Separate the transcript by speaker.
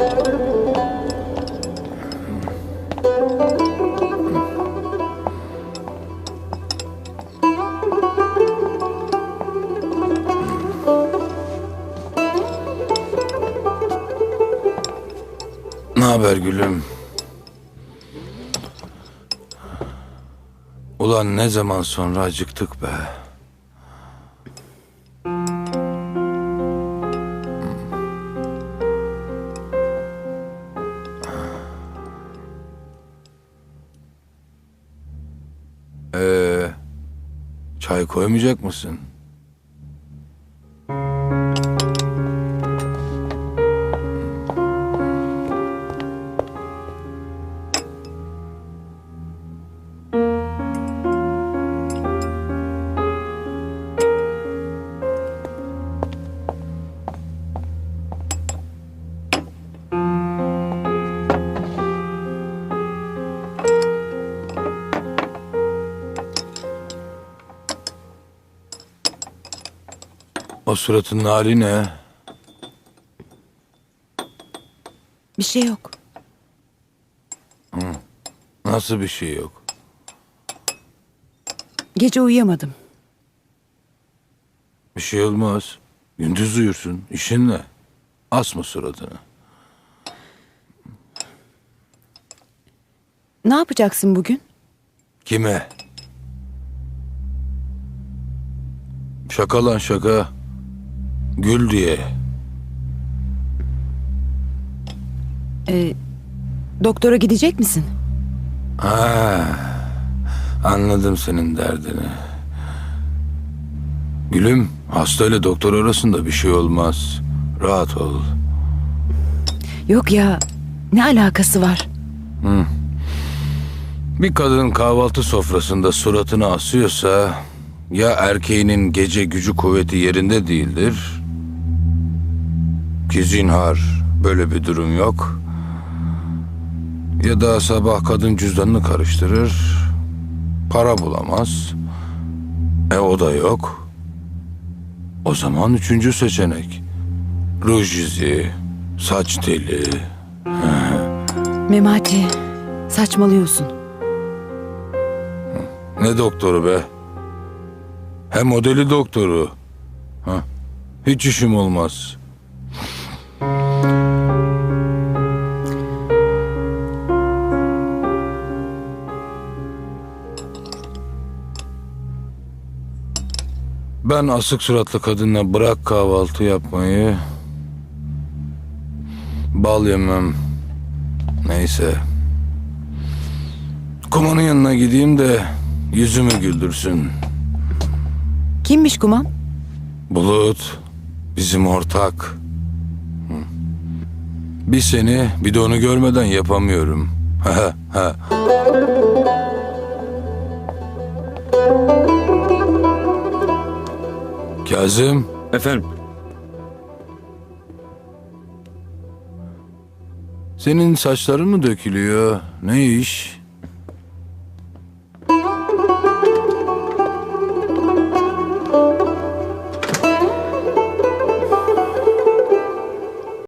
Speaker 1: Ne haber gülüm? Ulan ne zaman sonra acıktık be. Çay koymayacak mısın? O suratın hali ne?
Speaker 2: Bir şey yok.
Speaker 1: Nasıl bir şey yok?
Speaker 2: Gece uyuyamadım.
Speaker 1: Bir şey olmaz. Gündüz uyursun. İşin ne? Asma suratını.
Speaker 2: Ne yapacaksın bugün?
Speaker 1: Kime? Şaka lan şaka. Gül diye.
Speaker 2: Ee, doktora gidecek misin?
Speaker 1: Ha, anladım senin derdini. Gülüm, hastayla doktor arasında bir şey olmaz. Rahat ol.
Speaker 2: Yok ya. Ne alakası var?
Speaker 1: Bir kadın kahvaltı sofrasında suratını asıyorsa ya erkeğinin gece gücü kuvveti yerinde değildir ki zinhar böyle bir durum yok ya da sabah kadın cüzdanını karıştırır para bulamaz e o da yok o zaman üçüncü seçenek ruj izi saç teli
Speaker 2: Memati. Saçmalıyorsun.
Speaker 1: Ne doktoru be? Hem modeli doktoru. Ha? Hiç işim olmaz. Ben asık suratlı kadınla bırak kahvaltı yapmayı. Bal yemem. Neyse. Kumanın yanına gideyim de yüzümü güldürsün.
Speaker 2: Kimmiş kumam?
Speaker 1: Bulut bizim ortak. Bir seni bir de onu görmeden yapamıyorum. Ha, ha. Kazım
Speaker 3: Efendim,
Speaker 1: senin saçların mı dökülüyor? Ne iş?